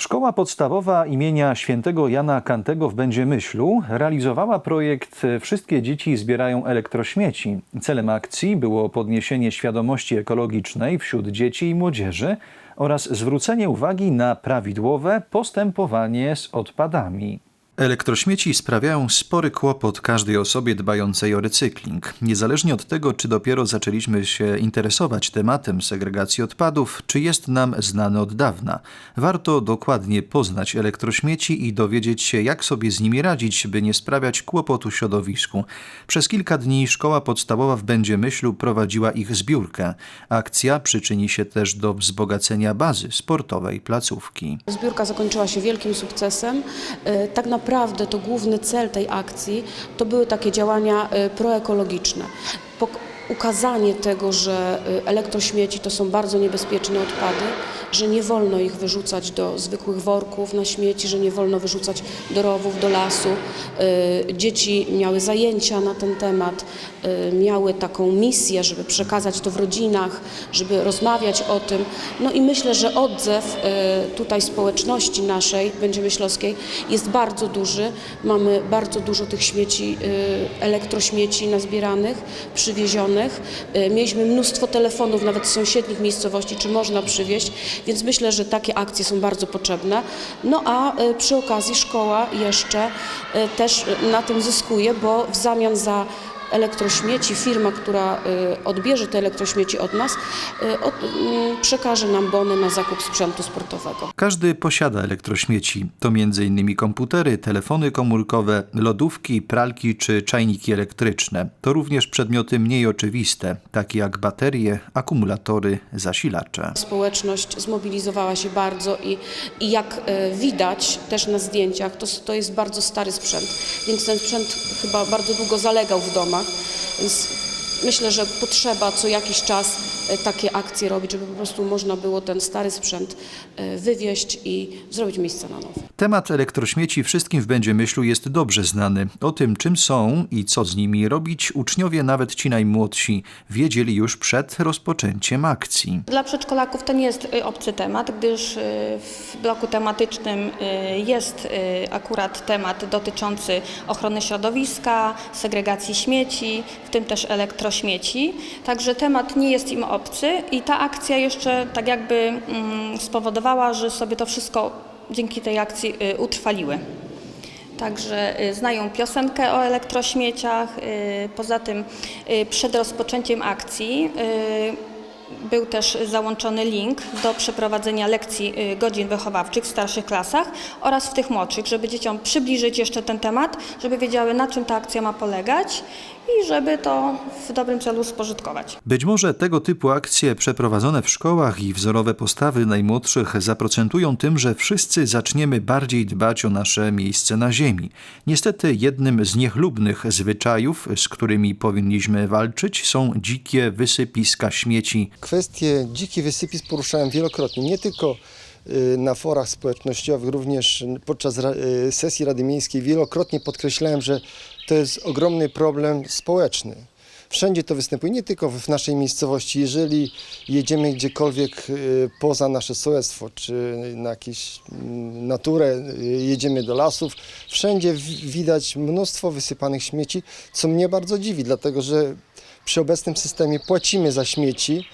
Szkoła podstawowa imienia świętego Jana Kantego w Będziemyślu realizowała projekt Wszystkie dzieci zbierają elektrośmieci. Celem akcji było podniesienie świadomości ekologicznej wśród dzieci i młodzieży oraz zwrócenie uwagi na prawidłowe postępowanie z odpadami. Elektrośmieci sprawiają spory kłopot każdej osobie dbającej o recykling. Niezależnie od tego, czy dopiero zaczęliśmy się interesować tematem segregacji odpadów, czy jest nam znany od dawna, warto dokładnie poznać elektrośmieci i dowiedzieć się, jak sobie z nimi radzić, by nie sprawiać kłopotu środowisku. Przez kilka dni szkoła podstawowa w Będziemyślu prowadziła ich zbiórkę. Akcja przyczyni się też do wzbogacenia bazy sportowej placówki. Zbiórka zakończyła się wielkim sukcesem. E, Tak naprawdę to główny cel tej akcji to były takie działania e, proekologiczne. Ukazanie tego, że e, elektrośmieci to są bardzo niebezpieczne odpady, że nie wolno ich wyrzucać do zwykłych worków na śmieci, że nie wolno wyrzucać do rowów, do lasu. E, Dzieci miały zajęcia na ten temat, e, miały taką misję, żeby przekazać to w rodzinach, żeby rozmawiać o tym. No i myślę, że odzew tutaj społeczności naszej, Będziemyślowskiej, jest bardzo duży. Mamy bardzo dużo tych śmieci, elektrośmieci nazbieranych, przywiezionych. E, Mieliśmy mnóstwo telefonów nawet z sąsiednich miejscowości, czy można przywieźć, więc myślę, że takie akcje są bardzo potrzebne. No a e, przy okazji szkoła jeszcze e, też na tym zyskuje, bo w zamian za elektrośmieci firma, która y, odbierze te elektrośmieci od nas, y, od, y, przekaże nam bony na zakup sprzętu sportowego. Każdy posiada elektrośmieci. To m.in. komputery, telefony komórkowe, lodówki, pralki czy czajniki elektryczne. To również przedmioty mniej oczywiste, takie jak baterie, akumulatory, zasilacze. Społeczność zmobilizowała się bardzo i, i jak widać też na zdjęciach, to, to jest bardzo stary sprzęt, więc ten sprzęt chyba bardzo długo zalegał w domach, więc myślę, że potrzeba co jakiś czas y, takie akcje robić, żeby po prostu można było ten stary sprzęt y, wywieźć i zrobić miejsce na nowy. Temat elektrośmieci wszystkim w Będziemyślu jest dobrze znany. O tym, czym są i co z nimi robić, uczniowie, nawet ci najmłodsi, wiedzieli już przed rozpoczęciem akcji. Dla przedszkolaków to nie jest y, obcy temat, gdyż y, w bloku tematycznym y, jest akurat temat dotyczący ochrony środowiska, segregacji śmieci, w tym też elektrośmieci. Także temat nie jest im obcy i ta akcja jeszcze tak jakby mm, spowodowała, że sobie to wszystko dzięki tej akcji y, utrwaliły. Także y, znają piosenkę o elektrośmieciach. y, Poza tym przed rozpoczęciem akcji był też załączony link do przeprowadzenia lekcji y, godzin wychowawczych w starszych klasach oraz w tych młodszych, żeby dzieciom przybliżyć jeszcze ten temat, żeby wiedziały na czym ta akcja ma polegać i żeby to w dobrym celu spożytkować. Być może tego typu akcje przeprowadzone w szkołach i wzorowe postawy najmłodszych zaprocentują tym, że wszyscy zaczniemy bardziej dbać o nasze miejsce na ziemi. Niestety jednym z niechlubnych zwyczajów, z którymi powinniśmy walczyć, są dzikie wysypiska śmieci. Kwestie dzikich wysypisk poruszałem wielokrotnie, nie tylko y, na forach społecznościowych, również podczas y, sesji Rady Miejskiej wielokrotnie podkreślałem, że to jest ogromny problem społeczny. Wszędzie to występuje, nie tylko w naszej miejscowości. Jeżeli jedziemy gdziekolwiek y, poza nasze sołectwo, czy na jakąś mm, naturę, jedziemy do lasów, wszędzie widać mnóstwo wysypanych śmieci, co mnie bardzo dziwi, dlatego że przy obecnym systemie płacimy za śmieci.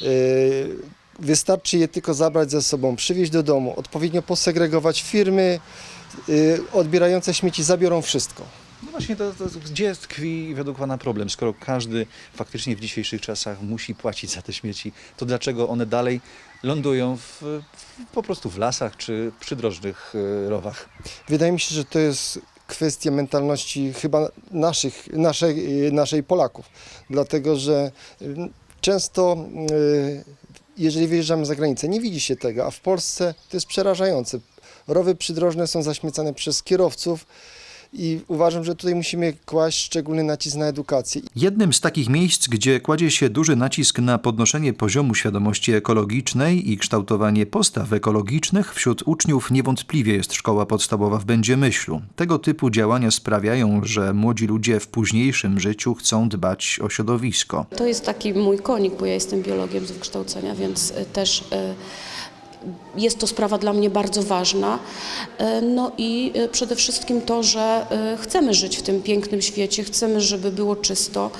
Yy, Wystarczy je tylko zabrać ze sobą, przywieźć do domu, odpowiednio posegregować. Firmy yy, odbierające śmieci zabiorą wszystko. No właśnie, to, to gdzie tkwi według Pana problem? Skoro każdy faktycznie w dzisiejszych czasach musi płacić za te śmieci, to dlaczego one dalej lądują w, w, po prostu w lasach czy przydrożnych e, rowach? Wydaje mi się, że to jest kwestia mentalności chyba naszych, naszej, naszej Polaków, dlatego że yy, często yy, jeżeli wyjeżdżamy za granicę, nie widzi się tego, a w Polsce to jest przerażające. Rowy przydrożne są zaśmiecane przez kierowców i uważam, że tutaj musimy kłaść szczególny nacisk na edukację. Jednym z takich miejsc, gdzie kładzie się duży nacisk na podnoszenie poziomu świadomości ekologicznej i kształtowanie postaw ekologicznych wśród uczniów niewątpliwie jest szkoła podstawowa w Będziemyślu. Tego typu działania sprawiają, że młodzi ludzie w późniejszym życiu chcą dbać o środowisko. To jest taki mój konik, bo ja jestem biologiem z wykształcenia, więc y, też y, jest to sprawa dla mnie bardzo ważna. E, No i e, przede wszystkim to, że e, chcemy żyć w tym pięknym świecie, chcemy, żeby było czysto.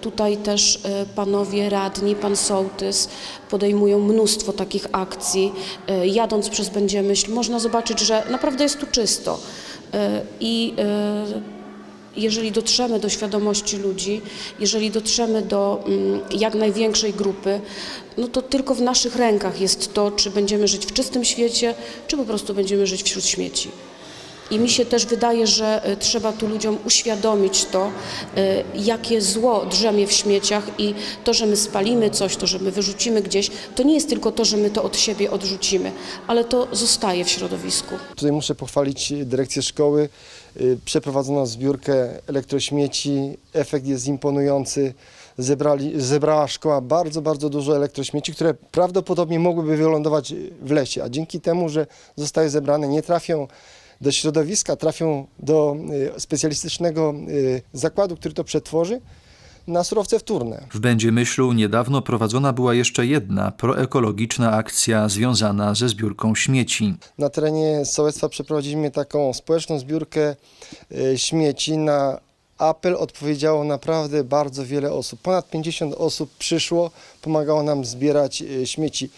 Tutaj też panowie radni, pan sołtys podejmują mnóstwo takich akcji. Jadąc przez Będziemyśl można zobaczyć, że naprawdę jest tu czysto. I jeżeli dotrzemy do świadomości ludzi, jeżeli dotrzemy do mm, jak największej grupy, no to tylko w naszych rękach jest to, czy będziemy żyć w czystym świecie, czy po prostu będziemy żyć wśród śmieci. I mi się też wydaje, że y, trzeba tu ludziom uświadomić to, y, jakie zło drzemie w śmieciach i to, że my spalimy coś, to, że my wyrzucimy gdzieś, to nie jest tylko to, że my to od siebie odrzucimy, ale to zostaje w środowisku. Tutaj muszę pochwalić dyrekcję szkoły. Y, Przeprowadzono zbiórkę elektrośmieci. Efekt jest imponujący. Zebrali, zebrała szkoła bardzo, bardzo dużo elektrośmieci, które prawdopodobnie mogłyby wylądować w lesie, a dzięki temu, że zostały zebrane, nie trafią do środowiska, trafią do y, specjalistycznego y, zakładu, który to przetworzy, na surowce wtórne. W Będziemyślu niedawno prowadzona była jeszcze jedna proekologiczna akcja związana ze zbiórką śmieci. Na terenie sołectwa przeprowadziliśmy taką społeczną zbiórkę e, śmieci. Na apel odpowiedziało naprawdę bardzo wiele osób. Ponad 50 osób przyszło, pomagało nam zbierać e, śmieci.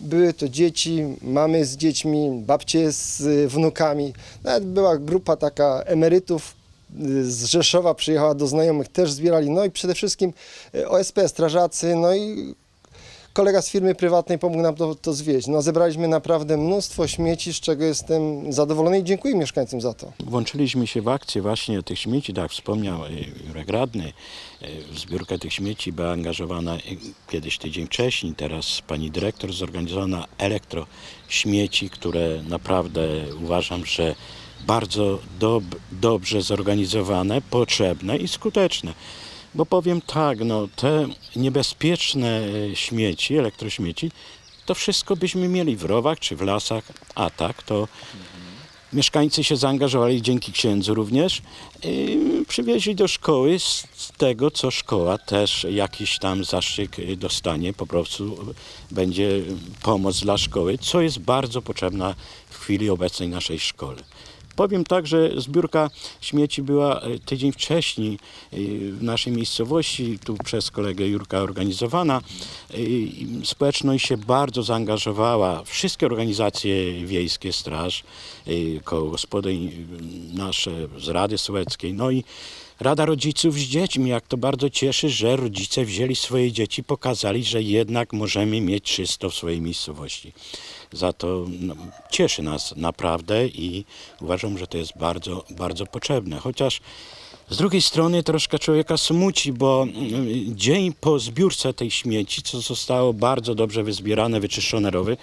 Były to dzieci, mamy z dziećmi, babcie z e, wnukami. Nawet była grupa taka emerytów z Rzeszowa przyjechała do znajomych, też zbierali. No i przede wszystkim e, OSP, strażacy, no i kolega z firmy prywatnej pomógł nam to, to zwieźć. No, zebraliśmy naprawdę mnóstwo śmieci, z czego jestem zadowolony i dziękuję mieszkańcom za to. Włączyliśmy się w akcję właśnie tych śmieci, tak wspomniał e, Jurek Radny. e, W zbiórkę tych śmieci była angażowana kiedyś tydzień wcześniej, teraz pani dyrektor zorganizowała elektrośmieci, które naprawdę uważam, że bardzo dob dobrze zorganizowane, potrzebne i skuteczne. Bo powiem tak, no, te niebezpieczne e, śmieci, elektrośmieci, to wszystko byśmy mieli w rowach czy w lasach, a tak to Mieszkańcy się zaangażowali dzięki księdzu również. Przywieźli do szkoły z tego, co szkoła też jakiś tam zastrzyk yy, dostanie. Po prostu będzie pomoc dla szkoły, co jest bardzo potrzebna w chwili obecnej naszej szkole. Powiem tak, że zbiórka śmieci była e, tydzień wcześniej e, w naszej miejscowości, tu przez kolegę Jurka organizowana. E, Społeczność się bardzo zaangażowała, wszystkie organizacje wiejskie, straż, koło gospodyń nasze z Rady Sołeckiej, no i Rada Rodziców z dziećmi, jak to bardzo cieszy, że rodzice wzięli swoje dzieci, pokazali, że jednak możemy mieć czysto w swojej miejscowości. Za to no, cieszy nas naprawdę i uważam, że to jest bardzo, bardzo potrzebne. Chociaż z drugiej strony troszkę człowieka smuci, bo mm, dzień po zbiórce tej śmieci, co zostało bardzo dobrze wyzbierane, wyczyszczone rowy,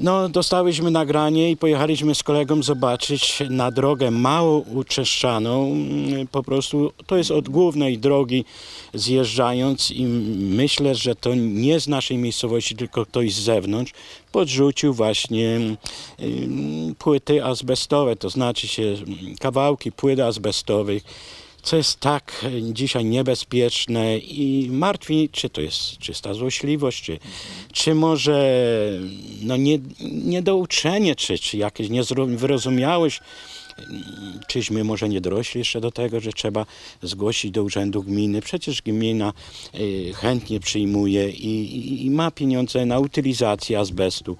no, dostałyśmy nagranie i pojechaliśmy z kolegą zobaczyć na drogę mało uczeszczaną. Mm, Po prostu to jest od głównej drogi zjeżdżając i myślę, że to nie z naszej miejscowości, tylko ktoś z zewnątrz podrzucił właśnie ym, płyty azbestowe, to znaczy się mm, kawałki płyt azbestowych co jest tak dzisiaj niebezpieczne i martwi, czy to jest czysta złośliwość, czy, czy może no nie, niedouczenie, czy, czy jakieś niewyrozumiałość, czyśmy może nie dorośli jeszcze do tego, że trzeba zgłosić do urzędu gminy. Przecież gmina y, chętnie przyjmuje i, i, i ma pieniądze na utylizację azbestu.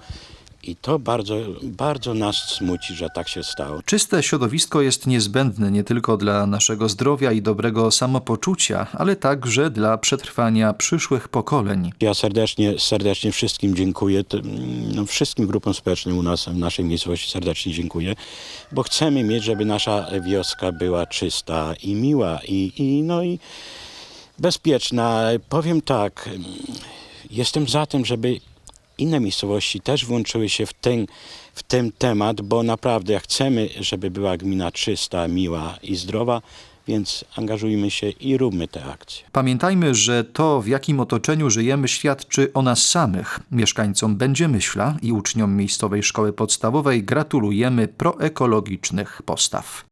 I to bardzo, bardzo nas smuci, że tak się stało. Czyste środowisko jest niezbędne nie tylko dla naszego zdrowia i dobrego samopoczucia, ale także dla przetrwania przyszłych pokoleń. Ja serdecznie, serdecznie wszystkim dziękuję, no, wszystkim grupom społecznym u nas w naszej miejscowości serdecznie dziękuję, bo chcemy mieć, żeby nasza wioska była czysta i miła i, i, no i bezpieczna. Powiem tak, jestem za tym, żeby inne miejscowości też włączyły się w ten, w ten temat, bo naprawdę jak chcemy, żeby była gmina czysta, miła i zdrowa, więc angażujmy się i róbmy te akcje. Pamiętajmy, że to, w jakim otoczeniu żyjemy, świadczy o nas samych. Mieszkańcom Będziemyśla i uczniom miejscowej szkoły podstawowej gratulujemy proekologicznych postaw.